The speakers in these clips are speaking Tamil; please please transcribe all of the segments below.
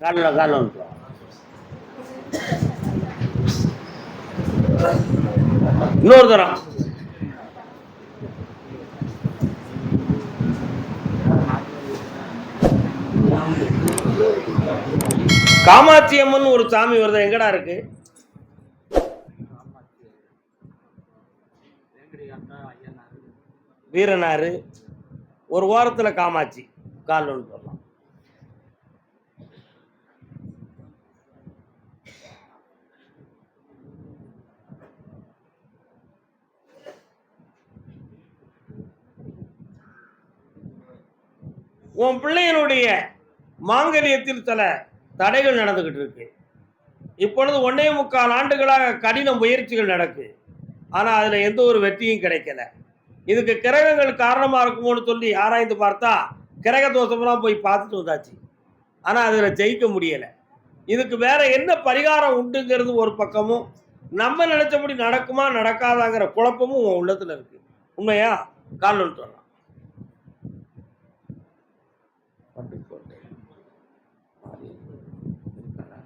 காலில் காலில் வந்துட்டு இன்னொரு தரம் காமாட்சி அம்மன் ஒரு சாமி வருது எங்கடா இருக்கு? வீரனாரு ஒரு வாரத்தில் காமாட்சி. கால் ஒன்று சொல்லலாம் உன் பிள்ளையனுடைய மாங்கல்யத்தில் சில தடைகள் நடந்துகிட்டு இருக்கு. இப்பொழுது ஒன்னே முக்கால் ஆண்டுகளாக கடின முயற்சிகள் நடக்கு. ஆனால் அதில் எந்த ஒரு வெற்றியும் கிடைக்கல. இதுக்கு கிரகங்கள் காரணமாக இருக்குமோன்னு சொல்லி ஆராய்ந்து பார்த்தா கிரக தோஷமெல்லாம் போய் பார்த்துட்டு வந்தாச்சு. ஆனால் அதில் ஜெயிக்க முடியலை. இதுக்கு வேற என்ன பரிகாரம் உண்டுங்கிறது ஒரு பக்கமும் நம்ம நினைச்சபடி நடக்குமா நடக்காதாங்கிற குழப்பமும் உன் உள்ளத்தில் இருக்கு. உண்மையா? கால் ஒன்று சொல்லலாம் பட்டுக்கோட்டை இருக்காரா?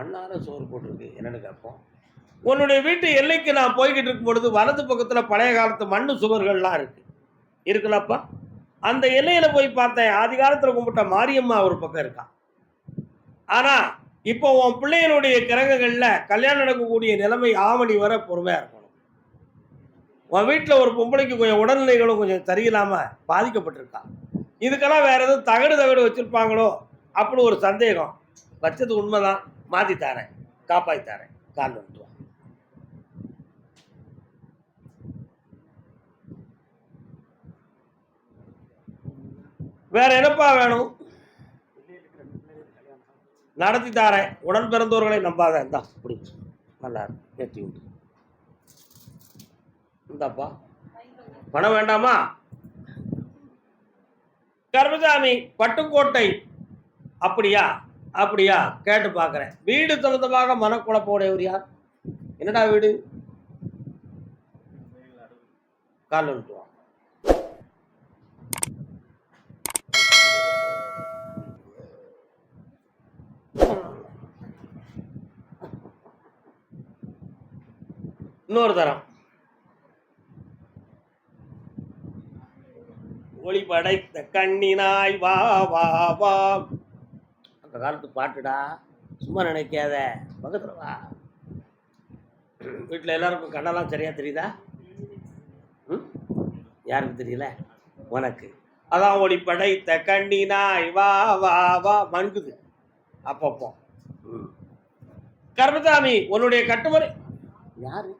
மண்ணார சோறு போட்டிருக்கு. என்னென்னு கேட்போம். உன்னுடைய வீட்டு எல்லைக்கு நான் போய்கிட்டு இருக்கும் பொழுது வலது பக்கத்தில் பழைய காலத்து மண்ணு சுவர்கள்லாம் இருக்குது இருக்குல்லப்பா. அந்த எல்லையில் போய் பார்த்தேன். ஆதி காலத்தில் கும்பிட்ட மாரியம்மா ஒரு பக்கம் இருக்கான் ஆனால் இப்போ உன் பிள்ளைகளுடைய கிரகங்களில் கல்யாணம் நடக்கக்கூடிய நிலைமை ஆவணி வர பொறுமையாக இருக்கணும். உன் வீட்டில் ஒரு பொம்பளைக்கு கொஞ்சம் உடல்நிலைகளும் கொஞ்சம் சரியில்லாமல் பாதிக்கப்பட்டிருக்கான் இதுக்கெல்லாம் வேறு எதுவும் தகடு தகடு வச்சுருப்பாங்களோ? அப்படி ஒரு சந்தேகம். வச்சது உண்மைதான். மாற்றி தரேன் காப்பாற்றி தரேன் கால் வந்துட்டு வா. வேற என்னப்பா வேணும்? நடத்தி தாரேன் உடன் பிறந்தோர்களை நம்பாத இருந்தா அப்படி நல்லா நேற்றி ஏற்றி உண்டு. இந்தாப்பா. பணம் வேண்டாமா? கர்மசாமி பட்டுக்கோட்டை அப்படியா? அப்படியா? கேட்டு பார்க்குறேன். வீடு சம்பந்தமாக மனக்குழப்போடையவர் யார்? என்னடா வீடு? கால் வந்துட்டு இன்னொரு தரம். ஒளி படைத்த கண்ணினாய் வா வா வா. அந்த காலத்து பாட்டுடா சும்மா நினைக்காத பக்கத்துல வா. வீட்டில் எல்லாருக்கும் கண்ணெல்லாம் சரியாக தெரியுதா? ம்? யாருக்கு தெரியல? உனக்கு. அதான் ஒளி படைத்த கண்ணினாய் வா வா வா மண்குது அப்பப்போ. ம். கர்மசாமி உன்னுடைய கட்டுமுறை யாரு?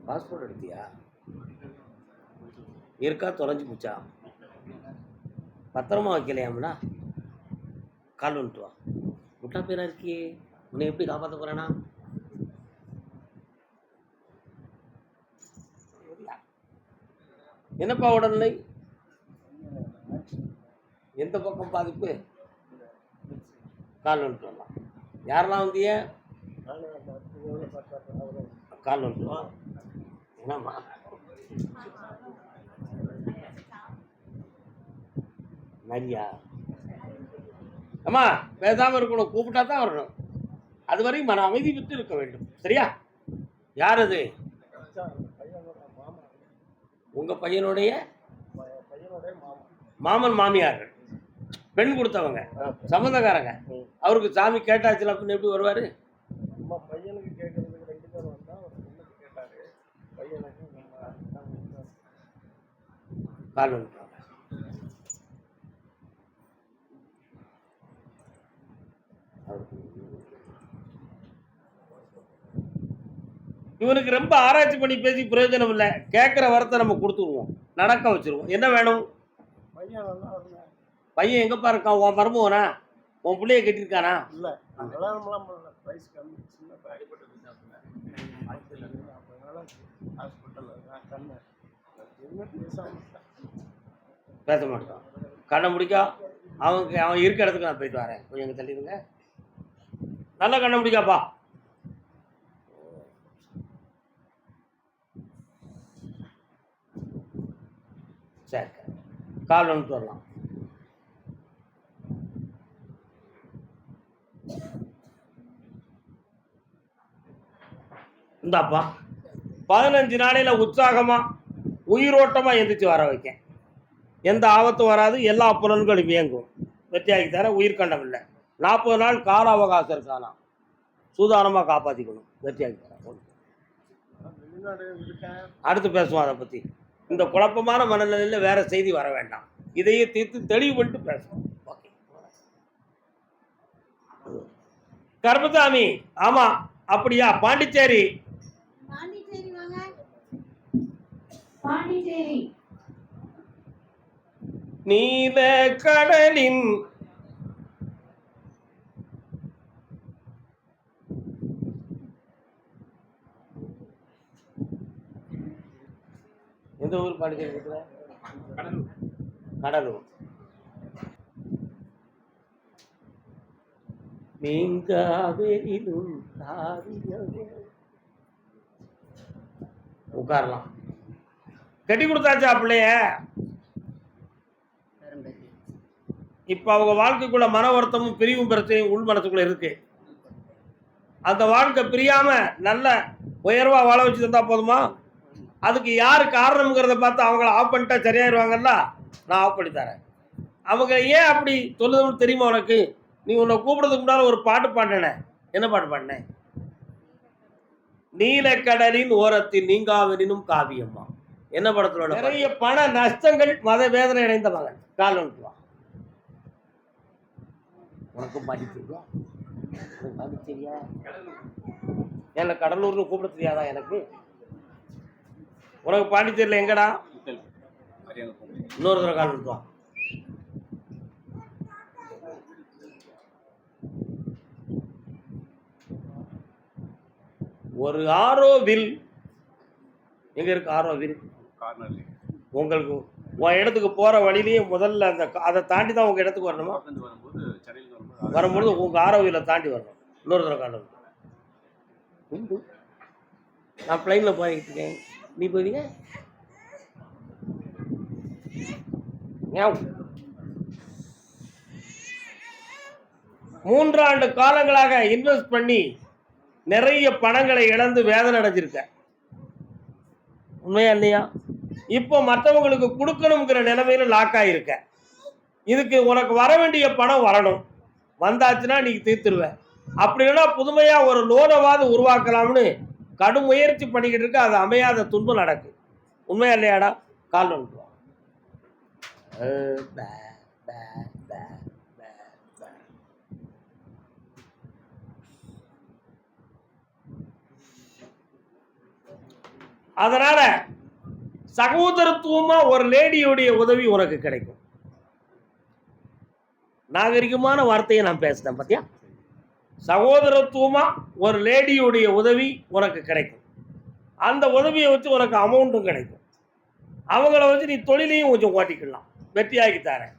பாஸ்போர்ட் எடுத்தியா? இருக்கா தொலைஞ்சு போச்சா? பத்திரமா வைக்கலையாம்னா? கால் வந்துட்டு வா. முட்டா பேரா இருக்கியே உன்னை எப்படி காப்பாற்ற போகிறேனா என்னப்பா உடல்நிலை? எந்த பக்கம் பாதிப்பு? கால் வந்துட்டு வரலாம். யாரெல்லாம் வந்திய கால் வந்துட்டு வா. என்னம்மா? நரியா அம்மா பேசாம இருக்கணும். கூப்பிட்டா தான் வரணும். அது வரையும் மன அமைதி விட்டு இருக்க வேண்டும். சரியா? யார் அது? உங்க பையனுடைய? மாமன் மாமியார்கள். பெண் கொடுத்தவங்க. சம்மந்தக்காரங்க. அவருக்கு சாமி கேட்டாச்சுல அப்படின்னு எப்படி வருவாரு? நம்ம பையனுக்கு கேட்கறதுக்கு ரெண்டு பேர் வந்தா ஒரு பொண்ணுக்கு கேட்டாரு பையனுக்கு நம்ம அண்ணன் வந்து கால் வந்துட்டாங்க இவனுக்கு ரொம்ப ஆராய்ச்சி பண்ணி பேசி பிரயோஜனம் இல்லை. கேட்குற வரத்தை நம்ம கொடுத்துருவோம் நடக்க வச்சிருவோம். என்ன வேணும்? பையன் நல்லா இருந்தா பையன் எங்கப்பா இருக்கான்? உன் மருமவனா உன் பிள்ளைய கட்டியிருக்கானா? இல்ல. பேச மாட்டான். கண்ணை முடிக்கா. அவங்க அவன் இருக்க இடத்துக்கு நான் போயிட்டு வரேன். கொஞ்சம் எங்க தள்ளிடுங்க. நல்லா கண்ணை முடிக்காப்பா. சரி கால் வந்துட்டு வரலாம். இந்தாப்பா பதினஞ்சு நாளையில் உற்சாகமாக உயிரோட்டமாக எந்திரிச்சு வர வைக்கேன். எந்த ஆபத்தும் வராது எல்லா புலன்களும் இயங்கும். வெற்றியாகி தர உயிர்கண்டம் இல்லை. நாற்பது நாள் கால அவகாசம் இருக்கானா? சூதானமாக காப்பாற்றிக்கணும் வெற்றியாகி தர. அடுத்து பேசுவோம் அதை பற்றி இந்த குழப்பமான மனநிலையில் வேற செய்தி வர வேண்டாம். இதையே தீர்த்து தெளிவு பண்ணிட்டு பேசுவோம் ஓகே. கருப்பசாமி ஆமா அப்படியா? பாண்டிச்சேரி. பாண்டிச்சேரி வாங்க. பாண்டிச்சேரி. நீல கடலின் எந்த ஊர் பாண்டிச்சேரி கடலூர். கடலூர் நீங்காவெறிலும் உட்காரலாம். கட்டி கொடுத்தாச்சா பிள்ளைய? இப்போ அவங்க வாழ்க்கைக்குள்ள மன வருத்தமும் பிரிவும் பிரச்சனையும் உள் மனசுக்குள்ள இருக்கு. அந்த வாழ்க்கை பிரியாம நல்ல உயர்வா வாழ வச்சு தந்தா போதுமா? அதுக்கு யார் காரணம்ங்கிறத பார்த்து அவங்கள ஆஃப் பண்ணிட்டா சரியாயிருவாங்கல்ல? நான் ஆஃப் பண்ணி தரேன். அவங்க ஏன் அப்படி சொல்லுதுன்னு தெரியுமா உனக்கு? நீ உன்னை கூப்பிடுறதுக்கு முன்னால் ஒரு பாட்டு பாடினே என்ன பாட்டு பாடினேன் நீலக்கடலின் ஓரத்தில் நீங்காவெனினும் காவியம்மா. என்ன படத்துல நிறைய பண நஷ்டங்கள் மத வேதனை அடைந்த மகன். கால் வந்துட்டு வா. உனக்கும் பாட்டி தெரியா உனக்கு பாட்டி தெரியா? என்ன கடலூர்னு கூப்பிட தெரியாதா எனக்கு? உனக்கு பாண்டிச்சேரியில் எங்கடா? இன்னொரு தடவை கால் வந்துட்டு ஒரு ஆரோவில் எங்க இருக்கு ஆரோவில்? உங்களுக்கு உன் இடத்துக்கு போற வழியிலேயே முதல்ல அந்த அதை தாண்டி தான் உங்க இடத்துக்கு வரணுமா? வரும்பொழுது உங்க ஆரோவில தாண்டி வரணும். இன்னொரு தடவை காலம் நான் பிளைன்ல போய்கிட்டு இருக்கேன். நீ போவீங்க மூன்றாண்டு காலங்களாக இன்வெஸ்ட் பண்ணி நிறைய பணங்களை இழந்து வேதனை அடைஞ்சிருக்க. உண்மையா இல்லையா? இப்போ மற்றவங்களுக்கு கொடுக்கணுங்கிற நிலைமையில லாக் ஆகிருக்க இதுக்கு உனக்கு வர வேண்டிய பணம் வரணும். வந்தாச்சுன்னா நீ தீர்த்துருவ. அப்படி இல்லைன்னா புதுமையா ஒரு லோனவாது உருவாக்கலாம்னு கடும் முயற்சி பண்ணிக்கிட்டு இருக்க அது அமையாத துன்பம் நடக்கு. உண்மையா இல்லையாடா? கால் வந்துட்டு பே, பே, பே, அதனால சகோதரத்துவமா ஒரு லேடியுடைய உதவி உனக்கு கிடைக்கும். நாகரிகமான வார்த்தையை நான் பேசுறேன் பார்த்தியா சகோதரத்துவமாக ஒரு லேடியுடைய உதவி உனக்கு கிடைக்கும். அந்த உதவியை வச்சு உனக்கு அமௌண்ட்டும் கிடைக்கும். அவங்கள வச்சு நீ தொழிலையும் கொஞ்சம் ஓட்டிக்கலாம். வெற்றியாக்கி தரேன்.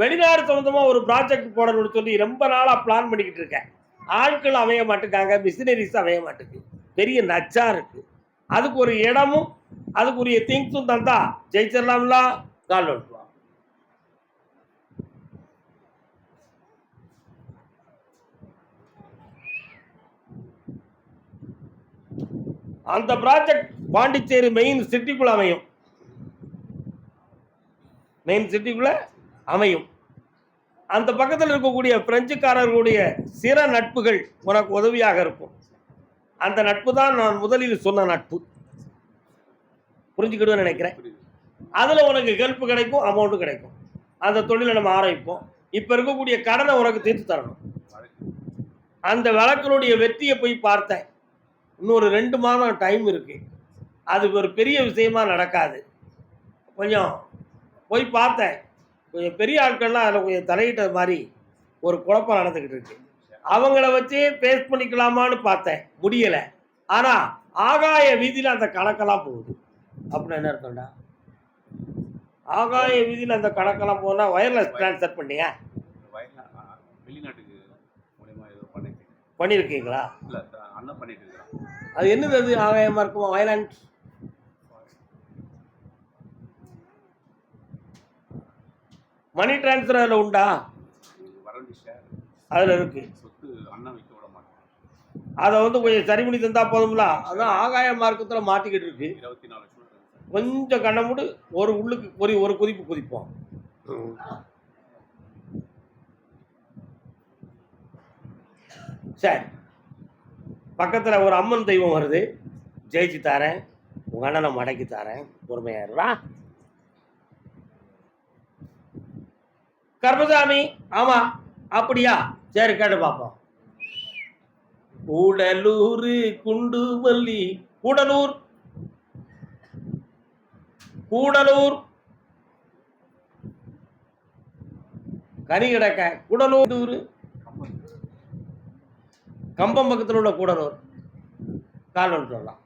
வெளிநாடு சம்மந்தமாக ஒரு ப்ராஜெக்ட் போடணும்னு சொல்லி ரொம்ப நாளாக பிளான் பண்ணிக்கிட்டு இருக்கேன். ஆட்கள் அமைய மாட்டேங்காங்க மிஷினரிஸ் அமைய மாட்டேங்குது. பெரிய நச்சா இருக்குது அதுக்கு ஒரு இடமும் அதுக்குரிய திங்ஸும் தந்தா ஜெயிச்சிடலாம்ல? கால் வந்துட்டு வா. அந்த ப்ராஜெக்ட் பாண்டிச்சேரி மெயின் சிட்டிக்குள்ள அமையும். மெயின் சிட்டிக்குள்ள அமையும். அந்த பக்கத்தில் இருக்கக்கூடிய பிரெஞ்சுக்காரர்களுடைய சிற நட்புகள் உனக்கு உதவியாக இருக்கும். அந்த நட்பு தான் நான் முதலில் சொன்ன நட்பு. புரிஞ்சுக்கிடுவேன் நினைக்கிறேன். அதில் உனக்கு ஹெல்ப் கிடைக்கும் அமௌண்ட்டும் கிடைக்கும். அந்த தொழிலை நம்ம ஆரம்பிப்போம். இப்போ இருக்கக்கூடிய கடனை உனக்கு தீர்த்து தரணும். அந்த வழக்கினுடைய வெற்றியை போய் பார்த்தேன். இன்னொரு ரெண்டு மாதம் டைம் இருக்கு. அதுக்கு ஒரு பெரிய விஷயமா நடக்காது. கொஞ்சம் போய் பார்த்தேன். கொஞ்சம் பெரிய ஆட்கள்லாம் அதில் கொஞ்சம் தலையிட்ட மாதிரி ஒரு குழப்பம் நடந்துக்கிட்டு இருக்கு. அவங்கள வச்சே பேஸ் பண்ணிக்கலாமான்னு பார்த்தேன். முடியலை. ஆனால் ஆகாய வீதியில் அந்த கணக்கெல்லாம் போகுது. அப்படின்னு என்ன அர்த்தம்டா? ஆகாய வீதியில் அந்த கணக்கெல்லாம் போனால் வயர்லெஸ் ட்ரான்ஸ்ஃபர் பண்ணியா? பண்ணியிருக்கீங்களா அது என்னது அது ஆகாயமாக இருக்குமா? வயலண்ட் மணி டிரான்ஸ்ஃபர் அதில் உண்டா? அதில் இருக்கு. சொத்து அதை வந்து கொஞ்சம் சரி பண்ணி தந்தா போதும்ல? அதான் ஆகாய மார்க்கத்தில் மாட்டிக்கிட்டு இருக்கு. நாலு கொஞ்சம் கண்ணை மூடு ஒரு உள்ளுக்கு ஒரு ஒரு குதிப்பு குதிப்போம். சரி. பக்கத்தில் ஒரு அம்மன் தெய்வம் வருது. ஜெயிச்சு தாரேன். உங்கள் அண்ணனை மடக்கி தாரேன். பொறுமையாயிருவா கர்மசாமி ஆமாம் அப்படியா? சரி கேட்டு பார்ப்போம். கூடலூர் குண்டுமல்லி கூடலூர். கூடலூர். கனி கிடக்க கூடலூர். கம்பம் பக்கத்தில் உள்ள கூடலூர். கால் வந்துட்டு வரலாம்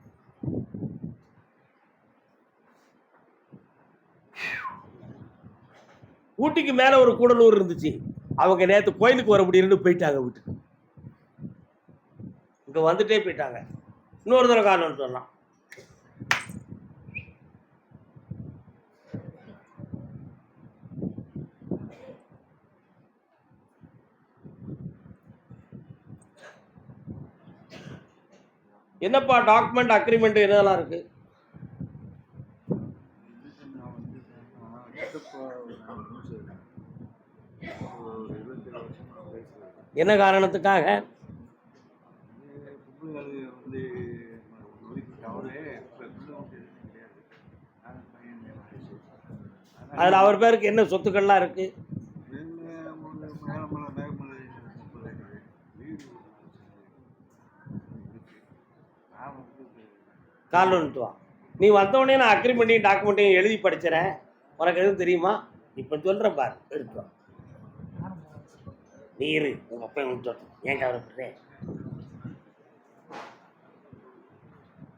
ஊட்டிக்கு மேலே ஒரு கூடலூர் இருந்துச்சு. அவங்க நேற்று கோயிலுக்கு வர முடியும்னு போயிட்டாங்க வீட்டுக்கு. இங்கே வந்துட்டே போயிட்டாங்க. இன்னொரு தடவை காரணம் சொல்லலாம் என்னப்பா டாக்குமெண்ட் அக்ரிமெண்ட் என்னெல்லாம் இருக்கு? என்ன காரணத்துக்காக? அதில் அவர் பேருக்கு என்ன சொத்துக்கள்லாம் இருக்குது காலில் வந்துட்டு நீ வந்தவொடனே நான் அக்ரிமெண்ட்டையும் டாக்குமெண்ட்டையும் எழுதி படிச்சிடறேன் உனக்கு எதுவும் தெரியுமா? இப்போ சொல்கிறேன் பாரு எடுத்து வா. நீ இரு உங்கள் அப்பா வந்து சொல்கிறேன் ஏன் கவலைப்படுறேன்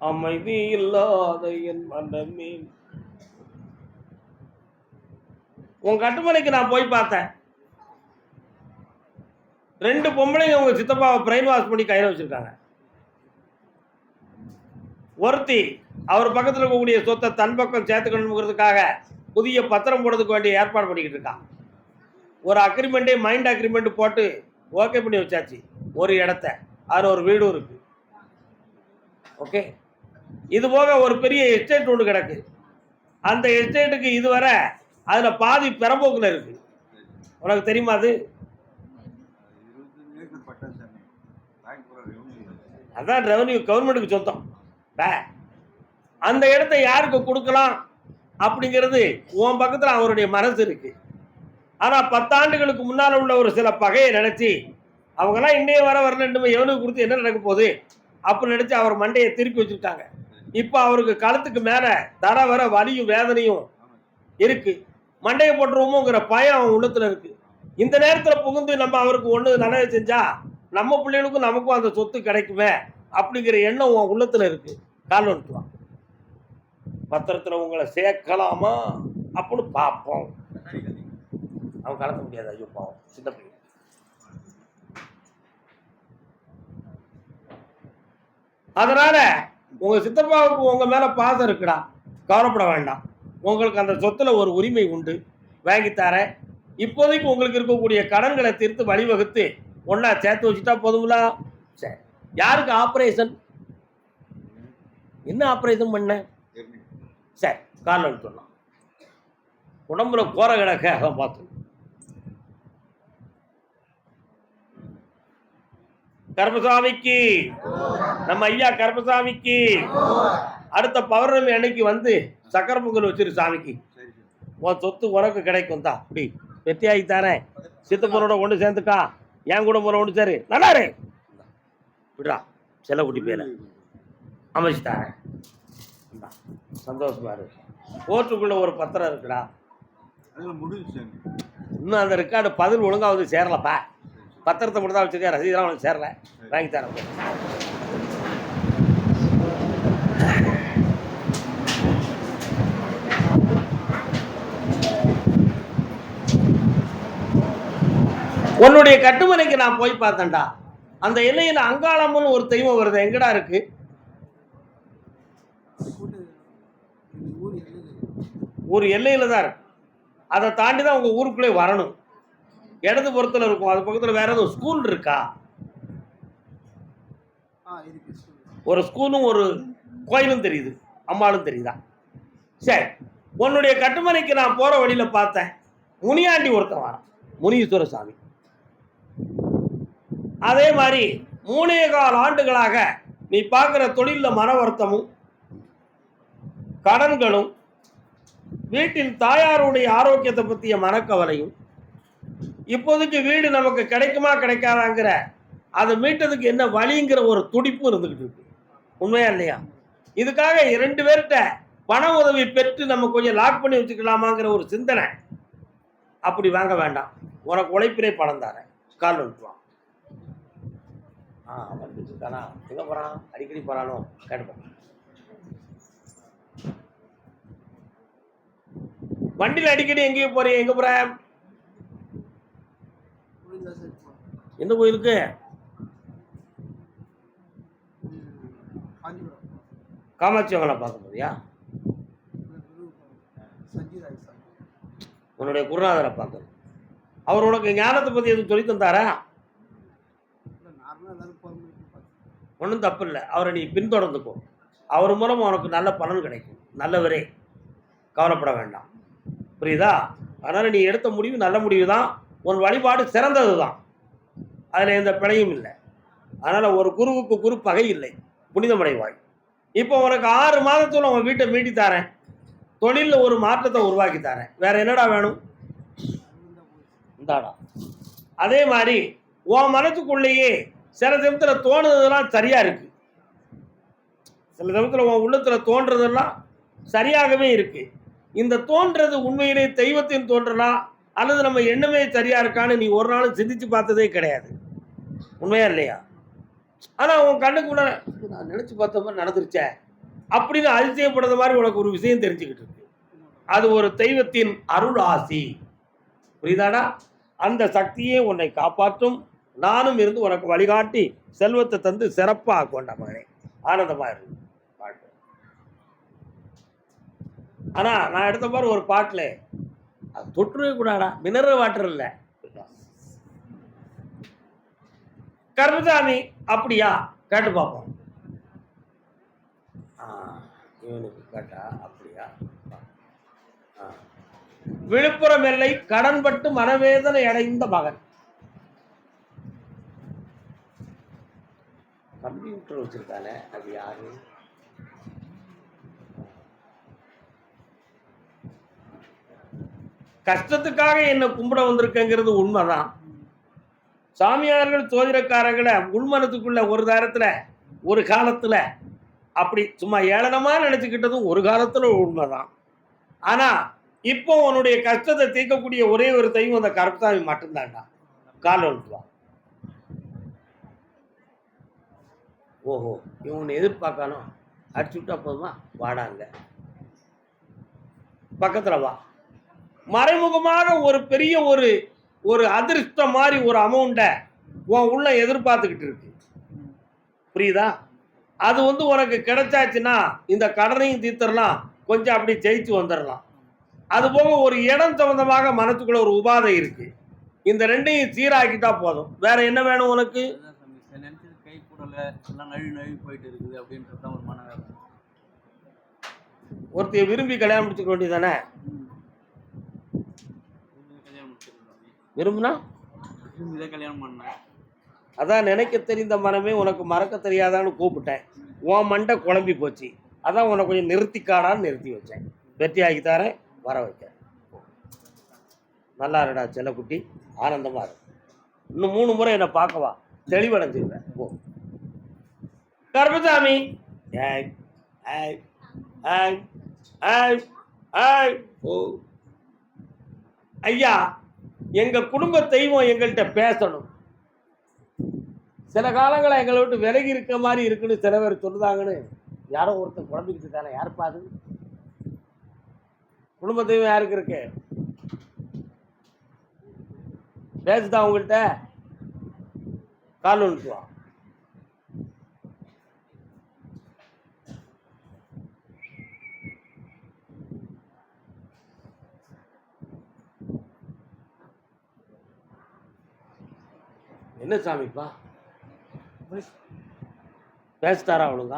அமைதி இல்லாத என் மனமே. உன் கட்டுமனைக்கு நான் போய் பார்த்தேன். ரெண்டு பொம்பளைங்க உங்க சித்தப்பாவை பிரெயின் வாஷ் பண்ணி கையில் வச்சிருக்காங்க. ஒருத்தி அவர் பக்கத்தில் இருக்கக்கூடிய சொத்தை தன் பக்கம் சேர்த்துக்கணுங்கிறதுக்காக புதிய பத்திரம் போடுறதுக்கு வேண்டிய ஏற்பாடு பண்ணிக்கிட்டு இருக்கான் ஒரு அக்ரிமெண்ட்டே மைண்ட் அக்ரிமெண்ட் போட்டு ஓகே பண்ணி வச்சாச்சு. ஒரு இடத்த. அதில் ஒரு வீடும் இருக்கு. ஓகே இது போக ஒரு பெரிய எஸ்டேட் ஒன்று கிடக்கு. அந்த எஸ்டேட்டுக்கு இதுவரை அதில் பாதி பெரம்போக்கில் இருக்கு. உனக்கு தெரியுமா அது? அதான் ரெவன்யூ கவர்மெண்ட்டுக்கு சொந்தம். அந்த இடத்த யாருக்கு கொடுக்கலாம்? அப்படிங்கிறது உன் பக்கத்தில் அவருடைய மனசு இருக்கு. ஆனால் பத்தாண்டுகளுக்கு முன்னால் உள்ள ஒரு சில பகையை நினச்சி அவங்கெல்லாம் இன்றைய வர வரலன்னு எவனுக்கு கொடுத்து என்ன நடக்க போகுது? அப்படின்னு நினச்சி அவர் மண்டையை திருப்பி வச்சுருக்காங்க இப்போ அவருக்கு கழுத்துக்கு மேலே தர வர வலியும் வேதனையும் இருக்கு. மண்டையை போட்டுருவோமோங்கிற பயம் அவன் உள்ளத்தில் இருக்கு. இந்த நேரத்தில் புகுந்து நம்ம அவருக்கு ஒன்று நல்லது செஞ்சா நம்ம பிள்ளைகளுக்கும் நமக்கும் அந்த சொத்து கிடைக்குமே. அப்படிங்கிற எண்ணம் உன் உள்ளத்தில் இருக்கு. கால் வந்துட்டுவான் பத்திரத்தில் உங்களை சேர்க்கலாமா அப்படின்னு பார்ப்போம். அவன் கலக்க முடியாது ஐயோ பாவம். சின்ன பையன். அதனால உங்க சித்தப்பாவுக்கு உங்க மேல பாசம் இருக்குடா. கவலைப்பட வேண்டாம். உங்களுக்கு அந்த சொத்துல ஒரு உரிமை உண்டு. வாங்கி தரேன். இப்போதைக்கு உங்களுக்கு இருக்கக்கூடிய கடன்களை தீர்த்து வழிவகுத்து ஒன்றா சேர்த்து வச்சுட்டா போதுங்களா? சரி. யாருக்கு ஆப்ரேஷன் என்ன ஆப்ரேஷன் பண்ண? சரி காரணம் சொன்னோம் உடம்புல கோர கிடக்க அதை பார்த்து கர்மசாமிக்கு நம்ம ஐயா கர்மசாமிக்கு அடுத்த பௌர்ணமி அன்னைக்கு வந்து சக்கர பொங்கல் வச்சிரு சாமிக்கு. உன் சொத்து உனக்கு கிடைக்கும் தான் அப்படி வெத்தியாகி தானே? சித்தப்பனோட ஒன்று சேர்ந்துக்கா என் கூட முறை ஒன்று சரி. நல்லாரு விடுறா. செல்ல குட்டி பேர அமைச்சு தரேன் சந்தோஷமா இரு. கோர்ட்டுக்குள்ள ஒரு பத்திரம் இருக்குடா. இன்னும் அந்த ரெக்கார்டு பதில் ஒழுங்கா வந்து சேரலப்பா. பத்திரத்தை மட்டும் தான் வச்சிருக்கேன். ரசீதெல்லாம் அவனுக்கு சேரல. வாங்கி தரேன். உன்னுடைய கட்டுமனைக்கு நான் போய் பார்த்தேன்டா. அந்த எல்லையில் அங்காளம்மன் ஒரு தெய்வம் வருது. எங்கடா இருக்கு? ஊர் எல்லையில தான் இருக்கு. அதை தாண்டி தான் உங்கள் ஊருக்குள்ளே வரணும். இடது புறத்தில் இருக்கும். அது பக்கத்தில் வேற எதுவும் ஸ்கூல் இருக்கா. ஒரு ஸ்கூலும் ஒரு கோயிலும் தெரியுது. அம்மாளும் தெரியுதா? சரி. உன்னுடைய கட்டுமனைக்கு நான் போகிற வழியில் பார்த்தேன். முனியாண்டி ஒருத்தன் வரான். முனீஸ்வர சாமி அதே மாதிரி மூணே கால் ஆண்டுகளாக நீ பார்க்குற தொழிலில் மன வருத்தமும் கடன்களும் வீட்டில் தாயாருடைய ஆரோக்கியத்தை பற்றிய மனக்கவலையும் இப்போதைக்கு வீடு நமக்கு கிடைக்குமா கிடைக்காதாங்கிற அதை மீட்டதுக்கு என்ன வழிங்கிற ஒரு துடிப்பும் இருந்துக்கிட்டு இருக்கு. உண்மையா இல்லையா? இதுக்காக இரண்டு பேர்கிட்ட பண உதவி பெற்று நம்ம கொஞ்சம் லாக் பண்ணி வச்சுக்கலாமாங்கிற ஒரு சிந்தனை. அப்படி வாங்க வேண்டாம். உனக்கு உழைப்பிலே பணம் தரேன் கால் வந்துடுவான் ஆ அவன் இருக்கானா எங்கே போகிறான் அடிக்கடி போகிறானோ கேட்டுப்போம் வண்டியில் அடிக்கடி எங்கேயும் போகிறீங்க எங்கே போகிற எந்த கோயிலுக்கு? காமாட்சி அம்மனை பார்க்க போறியா? உன்னுடைய குருநாதரை பார்க்கணும். அவர் உனக்கு ஞானத்தை பற்றி எதுவும் சொல்லி தந்தாரா இல்லை நார்மலாக எல்லாரும் போகிற மாதிரி பார்த்தேன் ஒன்றும் தப்பு இல்லை அவரை நீ பின்தொடர்ந்துக்கோ. அவர் மூலம் உனக்கு நல்ல பலன் கிடைக்கும். நல்லவரே. கவலைப்பட வேண்டாம். புரியுதா? அதனால் நீ எடுத்த முடிவு நல்ல முடிவு தான். உன் வழிபாடு சிறந்தது தான். அதில் எந்த பிழையும் இல்லை. அதனால் ஒரு குருவுக்கு குரு பகை இல்லை. புனிதமடைவாய். இப்போ உனக்கு ஆறு மாதத்துல உன் வீட்டை மீட்டி தரேன். தொழிலில் ஒரு மாற்றத்தை உருவாக்கி தரேன். வேற என்னடா வேணும்? இந்தாடா. அதே மாதிரி உன் மனத்துக்குள்ளேயே சில சமயத்தில் தோணுனதெல்லாம் சரியாக இருக்குது சில சமயத்தில் உன் உள்ளத்தில் தோன்றதெல்லாம் சரியாகவே இருக்குது இந்த தோன்றது உண்மையிலே தெய்வத்தின் தோன்றலா? அல்லது நம்ம எண்ணமே சரியாக இருக்கான்னு நீ ஒரு நாளும் சிந்திச்சு பார்த்ததே கிடையாது. உண்மையா இல்லையா? ஆனால் உன் கண்ணுக்கு நான் நினச்சி பார்த்த மாதிரி நடந்துருச்சே. அப்படின்னு அதிசயப்படுற மாதிரி உனக்கு ஒரு விஷயம் தெரிஞ்சுக்கிட்டு இருக்கு. அது ஒரு தெய்வத்தின் அருள் ஆசி புரியுதாடா? அந்த சக்தியே உன்னை காப்பாற்றும். நானும் இருந்து உனக்கு வழிகாட்டி செல்வத்தை தந்து சிறப்பாக கொண்ட மகனே. ஆனந்தமாக இருக்கு பாட்டு. ஆனால் நான் எடுத்த மாதிரி ஒரு பாட்டில் அது தொற்றுவே கூடாடா மினரல் வாட்டர் இல்லை. கருமசாமி அப்படியா? கேட்டு பார்ப்போம் இவனுக்கு கேட்டா அப்படியா? ஆ. விழுப்புரம் எல்லை கடன்பட்டு மனவேதனை அடைந்த மகன். கம்ப்யூட்டர் வச்சிருக்கானே அது யாரு? கஷ்டத்துக்காக என்னை கும்பிட வந்திருக்கங்கிறது உண்மைதான். சாமியார்கள் சோதிடக்காரர்களை உள்மனத்துக்குள்ள ஒரு தரத்தில் ஒரு காலத்துல அப்படி சும்மா ஏளனமாக நினச்சிக்கிட்டதும் ஒரு காலத்துல உண்மைதான். ஆனா இப்போ உன்னுடைய கஷ்டத்தை தீர்க்கக்கூடிய ஒரே ஒரு தெய்வம் அந்த கருப்பசாமி மட்டும்தான்டா. கால் வா ஓஹோ இவனை எதிர்பார்க்கணும் அடிச்சு விட்டா போதுமா? வாடாங்க பக்கத்தில் வா. மறைமுகமாக ஒரு பெரிய ஒரு ஒரு அதிர்ஷ்டம் மாதிரி ஒரு அமௌண்ட்டை உன் உள்ள எதிர்பார்த்துக்கிட்டு இருக்கு. புரியுதா? அது வந்து உனக்கு கிடைச்சாச்சுன்னா இந்த கடனையும் தீர்த்தரலாம் கொஞ்சம் அப்படி ஜெயிச்சு வந்துடலாம். அது போக ஒரு இடம் சம்பந்தமாக மனசுக்குள்ள ஒரு உபாதை இருக்கு. இந்த ரெண்டையும் சீராக்கிட்டா போதும். வேற என்ன வேணும் உனக்கு? கூடல எல்லாம் நழுவி நழுவி போயிட்டு இருக்குது அப்படின்றது தான் ஒரு மனவேதனை. ஒருத்தைய விரும்பி கல்யாணம் முடிச்சுக்க வேண்டியதானே விரும்புனா? விரும்பி தான் கல்யாணம் பண்ணேன். அதான் நினைக்க தெரிந்த மனமே உனக்கு மறக்க தெரியாதான்னு கூப்பிட்டேன். உன் மண்டை குழம்பி போச்சு. அதான் உனக்கு கொஞ்சம் நிறுத்திக்காடான்னு நிறுத்தி வச்சேன். வெற்றி ஆகி தரேன் வர வைக்க நல்லா இருடா செல்லக்குட்டி. ஆனந்தமா இரு. இன்னும் மூணு முறை என்னை பார்க்கவா தெளிவடைஞ்சிருவேன். ஓ கருப்பசாமி. ஐயா எங்க குடும்ப தெய்வம் எங்கள்கிட்ட பேசணும். சில காலங்களில் எங்களை விட்டு விலகி இருக்க மாதிரி இருக்குன்னு சில பேர் சொல்லுதாங்கன்னு யாரோ ஒருத்தன் குழம்பிக்கிட்டு தானே யாருப்பா அது? குடும்ப தெய்வம் யாருக்கு இருக்கு? பேசுதா உங்கள்கிட்ட கால் ஒன்றுவா என்ன சாமிப்பா பேசிட்டாரா அவளுங்க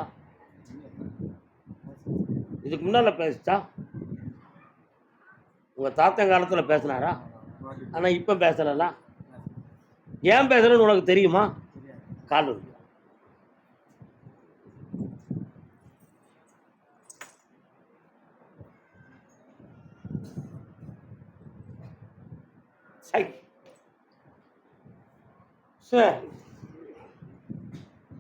இதுக்கு முன்னால் பேசிச்சா? உங்கள் தாத்தன் காலத்தில் பேசினாரா? ஆனால் இப்போ பேசலல்ல? ஏன் பேசுகிறேன்னு உனக்கு தெரியுமா? கால் இருக்கு சரி சரி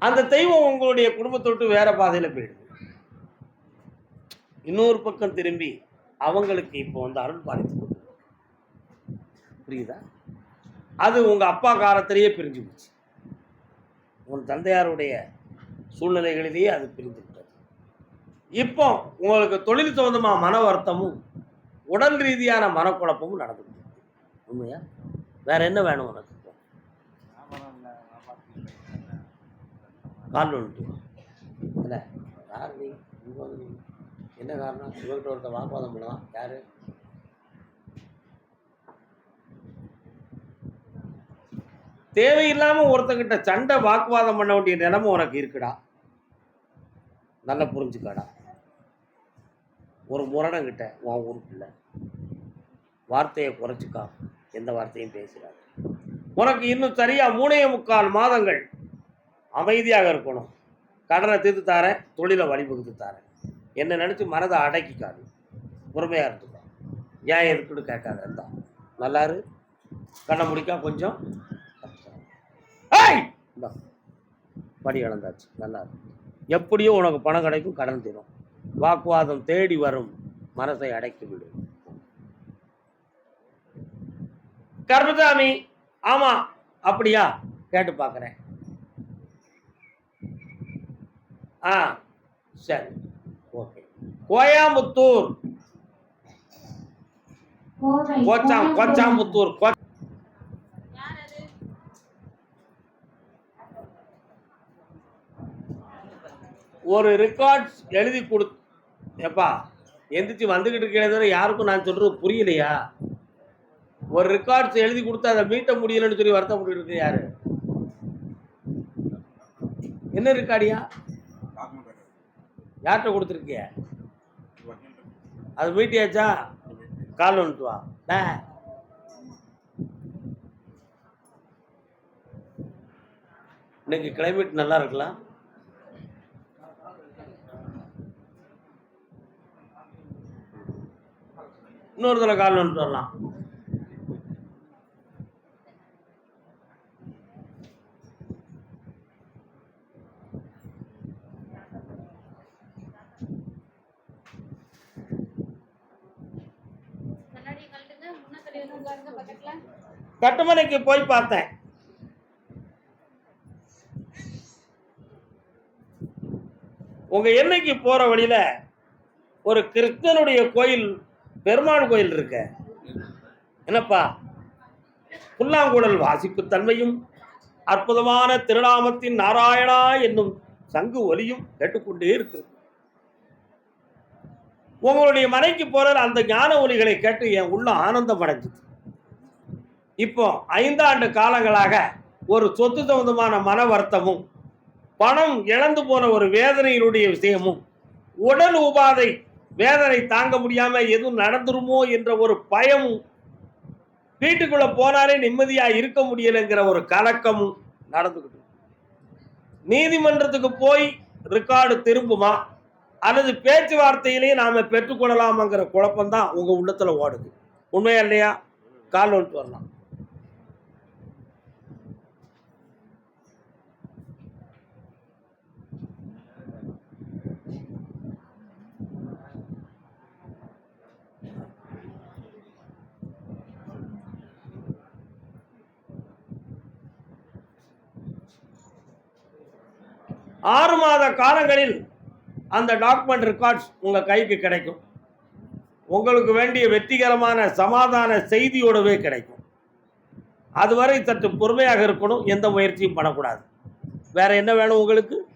அந்த தெய்வம் உங்களுடைய குடும்பத்தை விட்டு வேற பாதையில் போயிடுது. இன்னொரு பக்கம் திரும்பி அவங்களுக்கு இப்போ வந்து அருள் பாதித்து கொண்டு புரியுதா? அது உங்க அப்பா காலத்திலேயே பிரிஞ்சு போச்சு. உன் தந்தையாருடைய சூழ்நிலைகளிலேயே அது பிரிந்து விட்டது. இப்போ உங்களுக்கு தொழில் சம்பந்தமா மன வருத்தமும் உடல் ரீதியான மனக்குழப்பமும் நடந்துட்டு இருக்கு. உண்மையா? வேற என்ன வேணும் உனக்கு இப்போ? வியாபாரம் இல்லை வியாபாரத்துக்கு கால் வந்துட்டு இல்லை யார் நீ? இங்கே வந்து என்ன காரணம்? இவர்கிட்ட ஒருத்தர் வாக்குவாதம் பண்ணலாம். யாரு? தேவையில்லாம ஒருத்தங்கிட்ட சண்டை வாக்குவாதம் பண்ண வேண்டிய நிலைமை உனக்கு இருக்குடா. நல்லா புரிஞ்சுக்காடா. ஒரு முரணங்கிட்ட உன் ஊருக்குள்ள வார்த்தையை குறைச்சிக்கா. எந்த வார்த்தையும் பேசுறாரு உனக்கு இன்னும் சரியா மூணே முக்கால் மாதங்கள் அமைதியாக இருக்கணும். கடனை தீர்த்து தாரேன் தொழிலை வழிவகுத்து தாரேன். என்ன நினச்சி மனதை அடக்கிக்காது பொறுமையாக இருந்துக்கோ. ஏன் இருக்குன்னு கேட்காத இருந்தா நல்லாரு கண்ணை முடிக்கா கொஞ்சம். படி இழந்தாச்சு. நல்லா எப்படியோ உனக்கு பணம் கிடைக்கும் கடன் தீரும். வாக்குவாதம் தேடி வரும். மனசை அடக்கி விடு. கர்மசாமி ஆமா அப்படியா? கேட்டு பார்க்குறேன் ஆ சரி. ஓகே. கோயாம்புத்தூர் கோச்சாம் கோச்சாம்புத்தூர் கோ யார் அது ஒரு ரெக்கார்ட்ஸ் எழுதி கொடு ஏப்பா எந்திரிச்சு வந்துக்கிட்டு இருக்கிறத யாருக்கும் நான் சொல்றது புரியலையா? ஒரு ரெக்கார்ட்ஸ் எழுதி கொடுத்து அதை மீட்ட முடியலன்னு சொல்லி வருத்தப்பட்டு இருக்கு யாரு? என்ன ரெக்கார்டியா யார்கிட்ட கொடுத்துருக்கிய? அது மீட்டியாச்சா கால் வந்துட்டு வா. இன்னைக்கு கிளைமேட் நல்லா இருக்கலாம் இன்னொரு தடவை கால் வந்துட்டு வரலாம். கட்டுமனைக்கு போய் பார்த்தேன். உங்க எண்ணெய்க்கு போற வழியில ஒரு கிருஷ்ணனுடைய கோயில் பெருமாள் கோயில் இருக்க? என்னப்பா? புல்லாங்குழல் வாசிப்பு தன்மையும் அற்புதமான திருநாமத்தின் நாராயணா என்னும் சங்கு ஒலியும் கேட்டுக்கொண்டே இருக்கு உங்களுடைய மனைக்கு போற அந்த ஞான ஒலிகளை கேட்டு என் உள்ள ஆனந்தம் அடைஞ்சது. இப்போ ஐந்தாண்டு காலங்களாக ஒரு சொத்து சம்பந்தமான மன வருத்தமும் பணம் இழந்து போன ஒரு வேதனையினுடைய விஷயமும் உடல் உபாதை வேதனை தாங்க முடியாம எதுவும் நடந்துருமோ என்ற ஒரு பயமும் வீட்டுக்குள்ள போனாலே நிம்மதியா இருக்க முடியலைங்கிற ஒரு கலக்கமும் நடந்துக்கிட்டு நீதிமன்றத்துக்கு போய் ரெக்கார்டு திரும்புமா? அல்லது பேச்சுவார்த்தையிலேயே நாம பெற்றுக்கொள்ளலாமாங்கிற குழப்பம்தான் உங்க உள்ளத்துல ஓடுது. உண்மையா இல்லையா? கால் வந்துட்டு வரலாம். ஆறு மாத காலங்களில் அந்த டாக்குமெண்ட் ரெக்கார்ட்ஸ் உங்கள் கைக்கு கிடைக்கும். உங்களுக்கு வேண்டிய வெற்றிகரமான சமாதான செய்தியோடவே கிடைக்கும். அதுவரை சற்று பொறுமையாக இருக்கணும் எந்த முயற்சியும் பண்ணக்கூடாது. வேற என்ன வேணும் உங்களுக்கு?